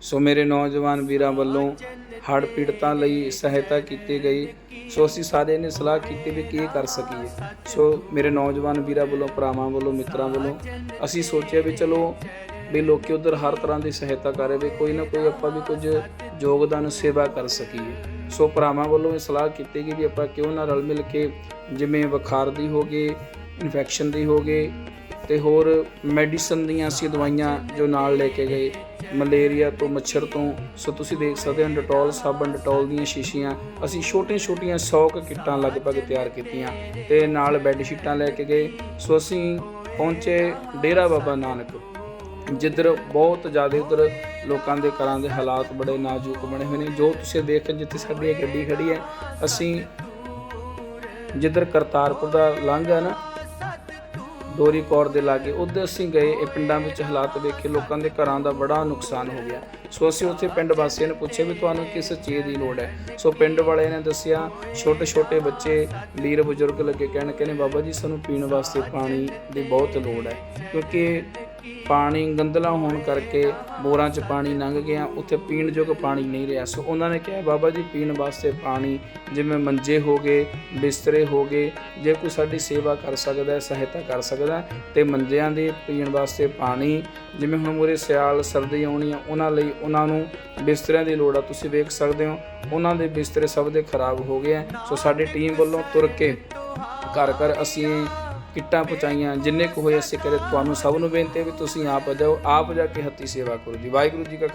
ਸੋ ਮੇਰੇ ਨੌਜਵਾਨ ਵੀਰਾਂ ਵੱਲੋਂ ਹੜ੍ਹ ਪੀੜਤਾਂ ਲਈ ਸਹਾਇਤਾ ਕੀਤੀ ਗਈ। ਸੋ ਅਸੀਂ ਸਾਰਿਆਂ ਨੇ ਸਲਾਹ ਕੀਤੀ ਵੀ ਕੀ ਕਰ ਸਕੀਏ। ਸੋ ਮੇਰੇ ਨੌਜਵਾਨ ਵੀਰਾਂ ਵੱਲੋਂ, ਭਰਾਵਾਂ ਵੱਲੋਂ, ਮਿੱਤਰਾਂ ਵੱਲੋਂ ਅਸੀਂ ਸੋਚਿਆ ਵੀ ਚਲੋ ਵੀ ਲੋਕੀ ਉਧਰ ਹਰ ਤਰ੍ਹਾਂ ਦੀ ਸਹਾਇਤਾ ਕਰ ਰਹੇ ਵੀ ਕੋਈ ਨਾ ਕੋਈ ਆਪਾਂ ਵੀ ਕੁਝ ਯੋਗਦਾਨ, ਸੇਵਾ ਕਰ ਸਕੀਏ। ਸੋ ਭਰਾਵਾਂ ਵੱਲੋਂ ਇਹ ਸਲਾਹ ਕੀਤੀ ਗਈ ਵੀ ਆਪਾਂ ਕਿਉਂ ਨਾ ਰਲ ਮਿਲ ਕੇ ਜਿਵੇਂ ਬੁਖਾਰ ਦੀ ਹੋ ਗਈ, ਇਨਫੈਕਸ਼ਨ ਦੀ ਹੋ ਗਈ ਤੇ ਹੋਰ ਮੈਡੀਸਨ ਦੀਆਂ ਅਸੀਂ ਦਵਾਈਆਂ ਜੋ ਨਾਲ ਲੈ ਕੇ ਗਏ ਮਲੇਰੀਆ ਤੋਂ, ਮੱਛਰ ਤੋਂ। ਸੋ ਤੁਸੀਂ ਦੇਖ ਸਕਦੇ ਹੋ ਡਟੋਲ, ਸਾਬਣ ਡਟੋਲ ਦੀਆਂ ਸ਼ੀਸ਼ੀਆਂ। ਅਸੀਂ ਛੋਟੀਆਂ ਛੋਟੀਆਂ 100 ਕਿੱਟਾਂ ਲਗਭਗ ਤਿਆਰ ਕੀਤੀਆਂ ਤੇ ਨਾਲ ਬੈੱਡ ਸ਼ੀਟਾਂ ਲੈ ਕੇ ਗਏ। ਸੋ ਅਸੀਂ ਪਹੁੰਚੇ ਡੇਰਾ ਬਾਬਾ ਨਾਨਕ, ਜਿੱਧਰ ਬਹੁਤ ਜ਼ਿਆਦਾ ਉਧਰ ਲੋਕਾਂ ਦੇ ਘਰਾਂ ਦੇ ਹਾਲਾਤ ਬੜੇ ਨਾਜ਼ੁਕ ਬਣੇ ਹੋਏ ਨੇ। ਜੋ ਤੁਸੀਂ ਦੇਖ ਜਿੱਥੇ ਸਾਡੀ ਇਹ ਗੱਡੀ ਖੜੀ ਹੈ, ਅਸੀਂ ਜਿੱਧਰ ਕਰਤਾਰਪੁਰ ਦਾ ਲੰਘ ਹੈ ਨਾ ਡੋਰੀ ਕੌਰ ਦੇ ਲਾਗੇ, ਉੱਧਰ ਅਸੀਂ ਗਏ, ਇਹ ਪਿੰਡਾਂ ਵਿੱਚ ਹਾਲਾਤ ਵੇਖੇ, ਲੋਕਾਂ ਦੇ ਘਰਾਂ ਦਾ ਬੜਾ ਨੁਕਸਾਨ ਹੋ ਗਿਆ। ਸੋ ਅਸੀਂ ਉੱਥੇ ਪਿੰਡ ਵਾਸੀਆਂ ਨੂੰ ਪੁੱਛਿਆ ਵੀ ਤੁਹਾਨੂੰ ਕਿਸ ਚੀਜ਼ ਦੀ ਲੋੜ ਹੈ? ਸੋ ਪਿੰਡ ਵਾਲਿਆਂ ਨੇ ਦੱਸਿਆ ਛੋਟੇ ਛੋਟੇ ਬੱਚੇ ਵੀਰ ਬਜ਼ੁਰਗ ਲੱਗੇ ਕਹਿਣ, ਕਹਿੰਦੇ, ਬਾਬਾ ਜੀ, ਸਾਨੂੰ ਪੀਣ ਵਾਸਤੇ ਪਾਣੀ ਦੀ ਬਹੁਤ ਲੋੜ ਹੈ। ਕਿਉਂਕਿ ਪਾਣੀ ਗੰਦਲਾ ਹੋਣ ਕਰਕੇ ਬੋਰਾਂ 'ਚ ਪਾਣੀ ਲੰਘ ਗਿਆ ਉੱਥੇ ਪੀਣ ਯੋਗ ਪਾਣੀ ਨਹੀਂ ਰਿਹਾ। ਸੋ ਉਹਨਾਂ ਨੇ ਕਿਹਾ ਬਾਬਾ ਜੀ ਪੀਣ ਵਾਸਤੇ ਪਾਣੀ ਜਿਵੇਂ ਮੰਜੇ ਹੋ ਗਏ ਬਿਸਤਰੇ ਹੋ ਗਏ ਜੇ ਕੋਈ ਸਾਡੀ ਸੇਵਾ ਕਰ ਸਕਦਾ ਹੈ ਸਹਾਇਤਾ ਕਰ ਸਕਦਾ ਹੈ, ਤੇ ਮੰਜਿਆਂ ਦੇ ਪੀਣ ਵਾਸਤੇ ਪਾਣੀ ਜਿਵੇਂ ਹੁਣ ਮੂਰੇ ਸਿਆਲ ਸਰਦੀ ਆਉਣੀ ਆ ਉਹਨਾਂ ਲਈ ਉਹਨਾਂ ਨੂੰ ਬਿਸਤਰਿਆਂ ਦੀ ਲੋੜ ਆ। ਤੁਸੀਂ ਵੇਖ ਸਕਦੇ ਹੋ ਉਹਨਾਂ ਦੇ ਬਿਸਤਰੇ ਸਭ ਦੇ ਖਰਾਬ ਹੋ ਗਏ ਆ। ਸੋ ਸਾਡੀ ਟੀਮ ਵੱਲੋਂ ਤੁਰ ਕੇ ਘਰ ਘਰ ਅਸੀਂ ਕਿੱਟਾਂ ਪਹੁੰਚਾਈਆਂ, ਜਿੰਨੇ ਕੁ ਹੋਏ ਅਸੀਂ ਕਰੇ ਤੁਹਾਨੂੰ ਸਭ ਨੂੰ ਬੇਨਤੀ ਹੈ ਵੀ ਤੁਸੀਂ ਆਪ ਜਾਓ, ਆਪ ਜਾ ਕੇ ਹੱਥੀਂ ਸੇਵਾ ਕਰੋ ਜੀ। ਵਾਹਿਗੁਰੂ ਜੀ ਕਾ